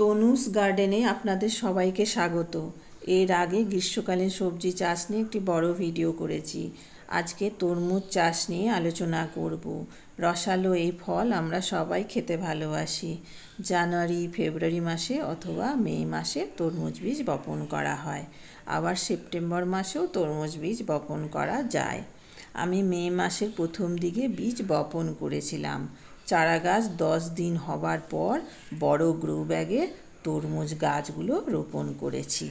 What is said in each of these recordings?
তনুস গার্ডেনে আপনাদের সবাইকে স্বাগত। এর আগে গ্রীষ্মকালীন সবজি চাষ নিয়ে একটি বড় ভিডিও করেছি। আজকে তরমুজ চাষ নিয়ে আলোচনা করব। রসালো এই ফল আমরা সবাই খেতে ভালোবাসি। জানুয়ারি, ফেব্রুয়ারি মাসে অথবা মে মাসে তরমুজ বীজ বপন করা হয়। আবার সেপ্টেম্বর মাসেও তরমুজ বীজ বপন করা যায়। আমি মে মাসের প্রথম দিকে বীজ বপন করেছিলাম। চারা গাছ দশ দিন হবার পর বড় গ্রো ব্যাগে তরমুজ গাছগুলো রোপণ করেছি।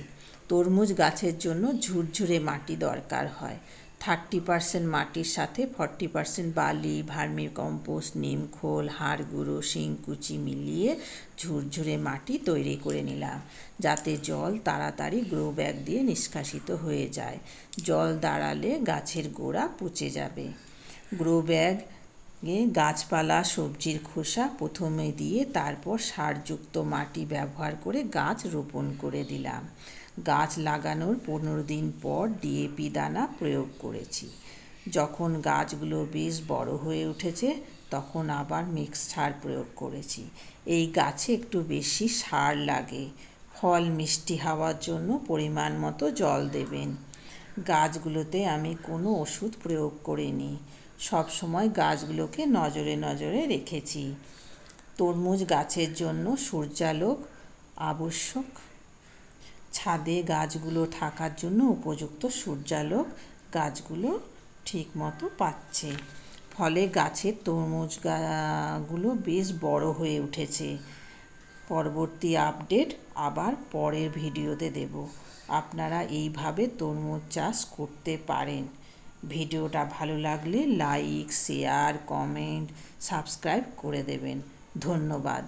তরমুজ গাছের জন্য ঝুরঝুরে মাটি দরকার হয়। থার্টি পার্সেন্ট মাটির সাথে ফর্টি পার্সেন্ট বালি ভার্মি কম্পোস্ট নিম, খোল, হাড় গুঁড়ো শিংকুচি মিলিয়ে ঝুরঝুরে মাটি তৈরি করে নিলাম। যাতে জল তাড়াতাড়ি গ্রো ব্যাগ দিয়ে নিষ্কাশিত হয়ে যায়। জল দাঁড়ালে গাছের গোড়া পচে যাবে। গ্রো ব্যাগ গাছপালা, সবজির খোসা প্রথমে দিয়ে তারপর সারযুক্ত মাটি ব্যবহার করে গাছ রোপণ করে দিলাম। গাছ লাগানোর পনেরো দিন পর ডিএপি দানা প্রয়োগ করেছি। যখন গাছগুলো বেশ বড় হয়ে উঠেছে, তখন আবার মিক্স সার প্রয়োগ করেছি। এই গাছে একটু বেশি সার লাগে। ফল মিষ্টি হওয়ার জন্য পরিমাণ মতো জল দেবেন। গাছগুলোতে আমি কোনো ওষুধ প্রয়োগ করিনি। সব সময় গাছগুলোকে নজরে নজরে রেখেছি। তরমুজ গাছের জন্য সূর্যালোক আবশ্যক। ছাদে গাছগুলো থাকার জন্য উপযুক্ত সূর্যালোক গাছগুলো ঠিক মতো পাচ্ছে। ফলে গাছের তরমুজগুলো বেশ বড় হয়ে উঠেছে। পরবর্তী আপডেট আবার পরের ভিডিওতে দেব। আপনারা এইভাবে তরমুজ চাষ করতে পারেন। ভিডিওটা ভালো লাগলে লাইক, শেয়ার, কমেন্ট, সাবস্ক্রাইব করে দেবেন। ধন্যবাদ।